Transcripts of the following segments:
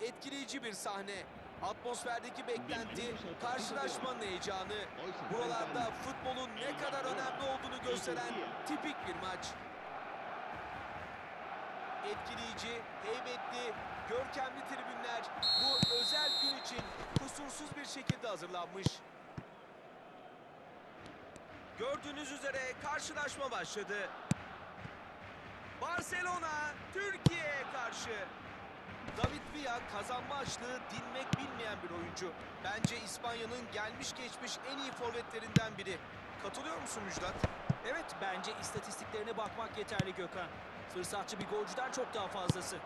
Etkileyici bir sahne. Atmosferdeki beklenti, karşılaşmanın heyecanı. Buralarda futbolun ne kadar önemli olduğunu gösteren tipik bir maç. Etkileyici, heybetli, görkemli tribünler bu özel gün için kusursuz bir şekilde hazırlanmış. Gördüğünüz üzere karşılaşma başladı. Barcelona Türkiye'ye karşı. David Villa kazanma açlığı dinmek bilmeyen bir oyuncu. Bence İspanya'nın gelmiş geçmiş en iyi forvetlerinden biri. Katılıyor musun Müjdat? Evet bence istatistiklerine bakmak yeterli Gökhan. Fırsatçı bir golcüden çok daha fazlası.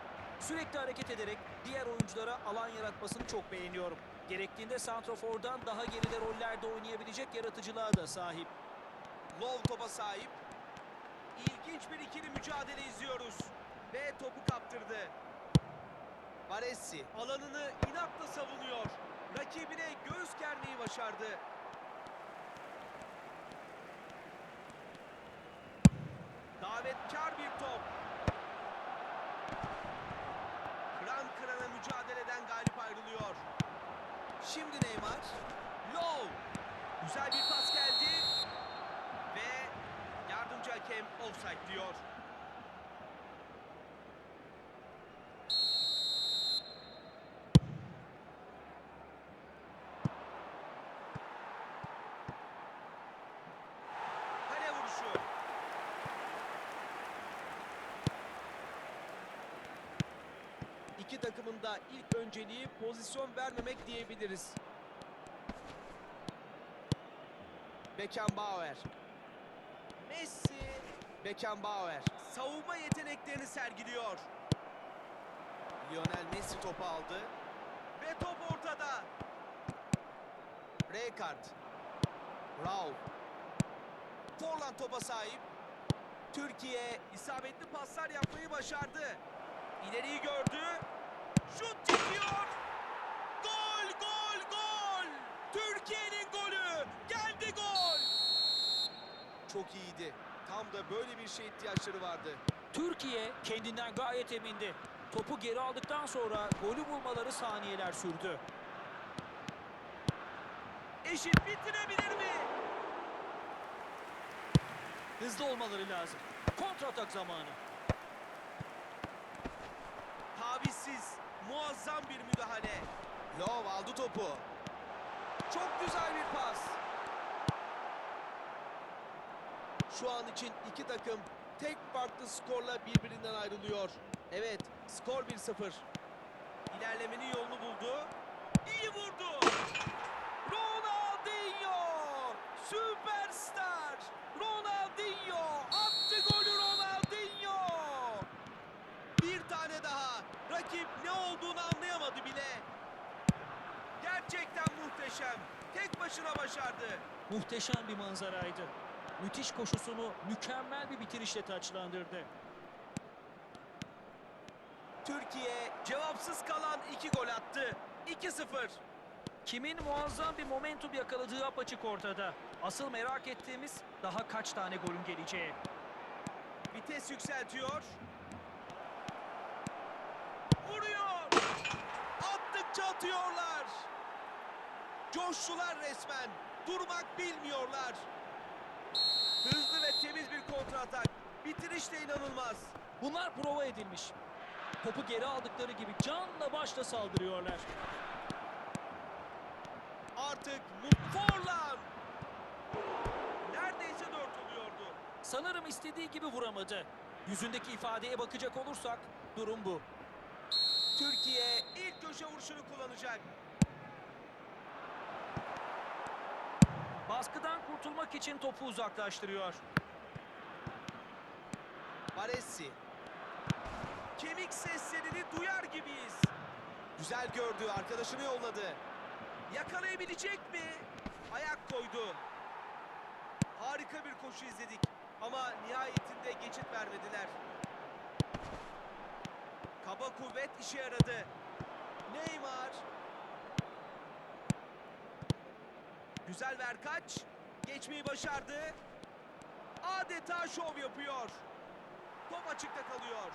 Sürekli hareket ederek diğer oyunculara alan yaratmasını çok beğeniyorum. Gerektiğinde santrafordan daha geride rollerde oynayabilecek yaratıcılığa da sahip. Love topa sahip. İlginç bir ikili mücadele izliyoruz. Ve topu kaptırdı. Baresi alanını inatla savunuyor. Rakibine göğüs germeyi başardı. Davetkar bir top. Kıran kırana mücadeleden galip ayrılıyor. Şimdi Neymar. Low. Güzel bir pas geldi. Ve yardımcı hakem offside diyor. Kale vuruşu. İki takımın da ilk önceliği pozisyon vermemek diyebiliriz. Beckenbauer. Messi. Beckenbauer. Savunma yeteneklerini sergiliyor. Lionel Messi topu aldı. Ve top ortada. Rijkaard. Raul. Forlan topa sahip. Türkiye isabetli paslar yapmayı başardı. İleriyi gördü. İyiydi. Tam da böyle bir şey ihtiyaçları vardı. Türkiye kendinden gayet emindi. Topu geri aldıktan sonra golü bulmaları saniyeler sürdü. Eşit bitirebilir mi? Hızlı olmaları lazım. Kontratak zamanı. Tavizsiz, muazzam bir müdahale. Love aldı topu. Çok güzel bir pas. Şu an için iki takım tek farklı skorla birbirinden ayrılıyor. Evet, skor 1-0. İlerlemenin yolunu buldu. İyi vurdu. Ronaldinho! Süperstar! Ronaldinho! Attı golü Ronaldinho! Bir tane daha. Rakip ne olduğunu anlayamadı bile. Gerçekten muhteşem. Tek başına başardı. Muhteşem bir manzaraydı. Müthiş koşusunu mükemmel bir bitirişle taçlandırdı. Türkiye cevapsız kalan iki gol attı. 2-0. Kimin muazzam bir momentum yakaladığı apaçık ortada. Asıl merak ettiğimiz daha kaç tane golün geleceği. Vites yükseltiyor. Vuruyor. Attıkça atıyorlar. Coştular resmen. Durmak bilmiyorlar. Hızlı ve temiz bir kontratak. Bitiriş de inanılmaz. Bunlar prova edilmiş. Topu geri aldıkları gibi canla başla saldırıyorlar. Artık Forlan. Neredeyse dört oluyordu. Sanırım istediği gibi vuramadı. Yüzündeki ifadeye bakacak olursak durum bu. Türkiye ilk köşe vuruşunu kullanacak. Baskıdan kurtulmak için topu uzaklaştırıyor. Baresi. Kemik seslerini duyar gibiyiz. Güzel gördü, arkadaşını yolladı. Yakalayabilecek mi? Ayak koydu. Harika bir koşu izledik. Ama nihayetinde geçit vermediler. Kaba kuvvet işe yaradı. Neymar. Güzel verkaç. Geçmeyi başardı. Adeta şov yapıyor. Top açıkta kalıyor.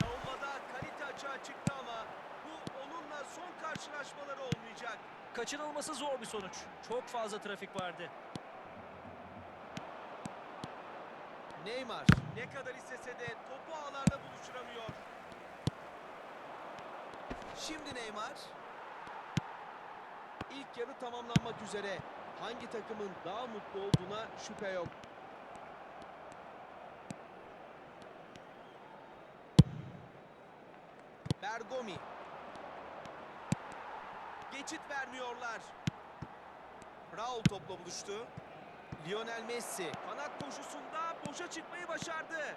Savunmada kalite açığa çıktı ama bu onunla son karşılaşmaları olmayacak. Kaçınılması zor bir sonuç. Çok fazla trafik vardı. Neymar ne kadar istese de Şimdi Neymar. İlk yarı tamamlanmak üzere. Hangi takımın daha mutlu olduğuna şüphe yok. Bergomi. Geçit vermiyorlar. Raul topla buluştu. Lionel Messi kanat koşusunda boşa çıkmayı başardı.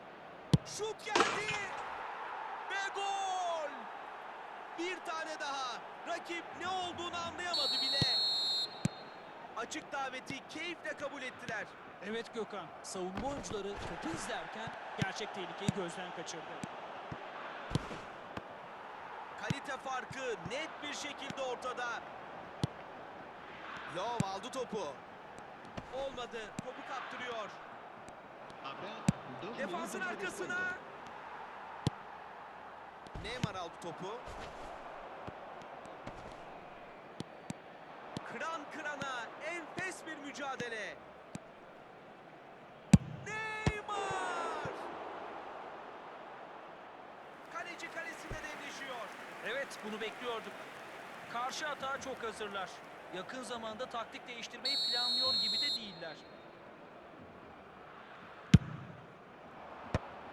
Şut geldi ve gol! Bir tane daha. Rakip ne olduğunu anlayamadı bile. Açık daveti keyifle kabul ettiler. Evet Gökhan, savunma oyuncuları topu izlerken gerçek tehlikeyi gözden kaçırdı. Kalite farkı net bir şekilde ortada. Love aldı topu. Olmadı. Topu kaptırıyor. Defansın arkasına. Neymar aldı topu. Kıran kırana enfes bir mücadele. Neymar! Kaleci kalesinde devleşiyor. Evet, bunu bekliyorduk. Karşı atağa çok hazırlar. Yakın zamanda taktik değiştirmeyi planlıyor gibi de değiller.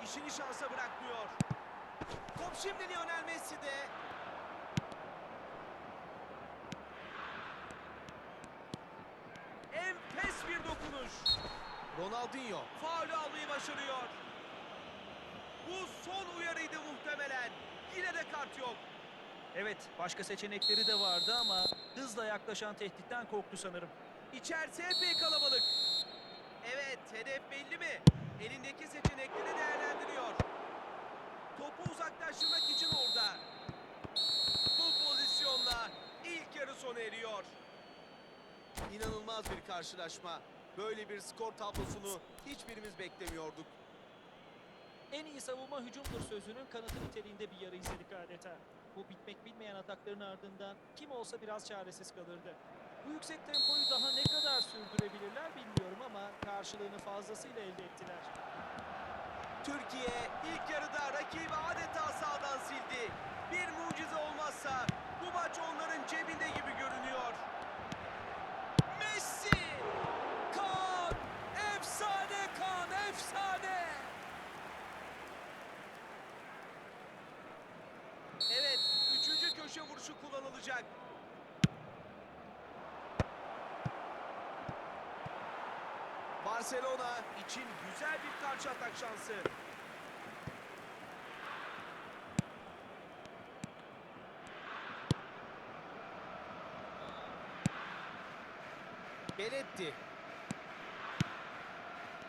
İşini şansa bırakmıyor. Top şimdi Lionel Messi'de. Enfes bir dokunuş. Ronaldinho faulü almayı başarıyor. Bu son uyarıydı muhtemelen. Yine de kart yok. Evet, başka seçenekleri de vardı ama hızla yaklaşan tehditten korktu sanırım. İçerisi epey kalabalık. Evet, hedef belli mi? Elindeki seçenekleri değerlendiriyor. Topu uzaklaştırmak için orada. Bu pozisyonla ilk yarı sona eriyor. İnanılmaz bir karşılaşma. Böyle bir skor tablosunu hiçbirimiz beklemiyorduk. En iyi savunma hücumdur sözünün kanıtı niteliğinde bir yarı izledik adeta. Bu bitmek bilmeyen atakların ardından kim olsa biraz çaresiz kalırdı. Bu yüksek tempoyu daha ne kadar sürdürebilirler bilmiyorum ama karşılığını fazlasıyla elde ettiler. Türkiye ilk yarıda rakibi adeta sağdan sildi. Bir mucize olmazsa bu maç onların cebinde gibi görünüyor. Messi! Kan! Efsane kan! Efsane! Evet, üçüncü köşe vuruşu kullanılacak. Barcelona için güzel bir karşı atak şansı. Belletti.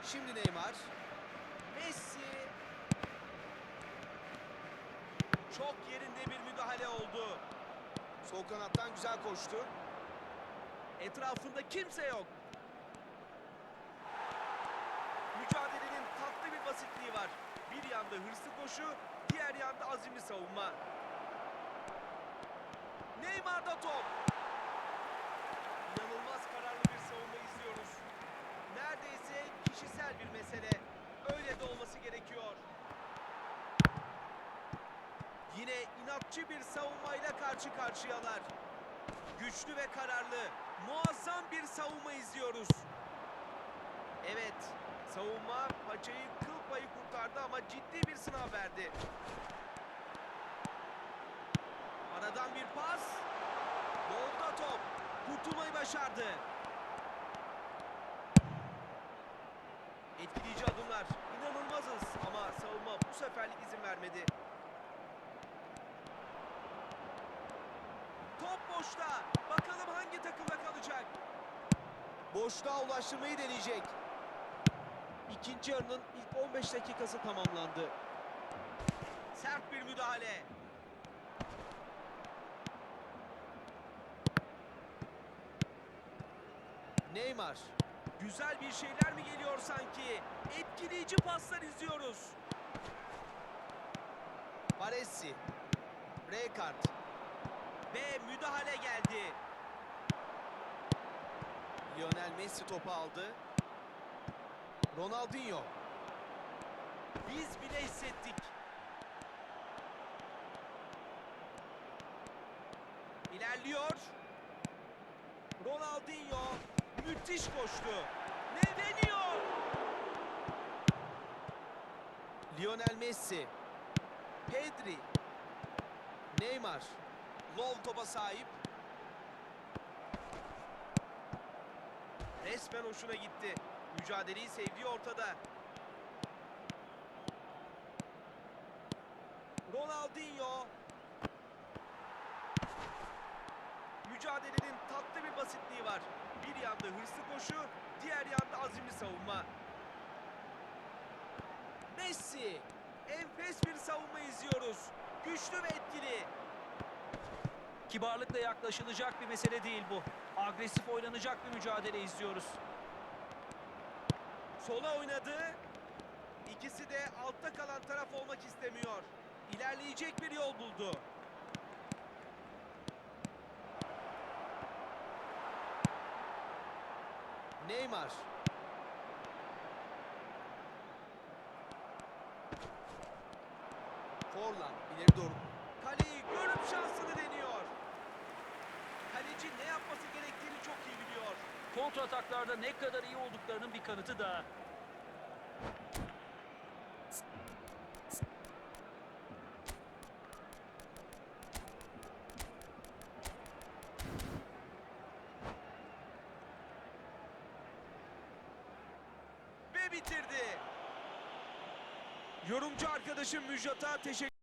Şimdi Neymar. Messi. Çok yerinde bir müdahale oldu. Sol kanattan güzel koştu. Etrafında kimse yok. Mücadelenin tatlı bir basitliği var. Bir yanda hırslı koşu, diğer yanda azimli savunma. Neymar'da top. İnanılmaz kararlı bir savunma izliyoruz. Neredeyse kişisel bir mesele. Öyle de olması gerekiyor. Yine inatçı bir savunmayla karşı karşıyalar. Güçlü ve kararlı, muazzam bir savunma izliyoruz. Evet, savunma paçayı kıl payı kurtardı ama ciddi bir sınav verdi. Aradan bir pas. Golda top. Kurtulmayı başardı. Etkileyici adımlar. İnanılmazız ama savunma bu seferlik izin vermedi. Top boşta. Bakalım hangi takımda kalacak. Boşluğa ulaştırmayı deneyecek. İkinci yarının ilk 15 dakikası tamamlandı. Sert bir müdahale. Neymar. Güzel bir şeyler mi geliyor sanki? Etkileyici paslar izliyoruz. Baresi. Rekard. Ve müdahale geldi. Lionel Messi topu aldı. Ronaldinho. Biz bile hissettik. İlerliyor. Ronaldinho müthiş koştu. Ne deniyor? Lionel Messi. Pedri. Neymar. Lov topa sahip. Resmen hoşuna gitti. Mücadeleyi sevdiği ortada. Ronaldinho. Mücadelenin tatlı bir basitliği var. Bir yanda hırslı koşu, diğer yanda azimli savunma. Messi. Enfes bir savunma izliyoruz. Güçlü ve etkili. Kibarlıkla yaklaşılacak bir mesele değil bu. Agresif oynanacak bir mücadele izliyoruz. Sola oynadı. İkisi de altta kalan taraf olmak istemiyor. İlerleyecek bir yol buldu. Neymar. Forlan ileri doğru. Kaleyi görüp şansını deniyor. Kaleci ne yapması gerektiğini çok iyi biliyor. Kontra ataklarda ne kadar iyi olduklarının bir kanıtı da. ve bitirdi. Yorumcu arkadaşım Müjdat'a teşekkür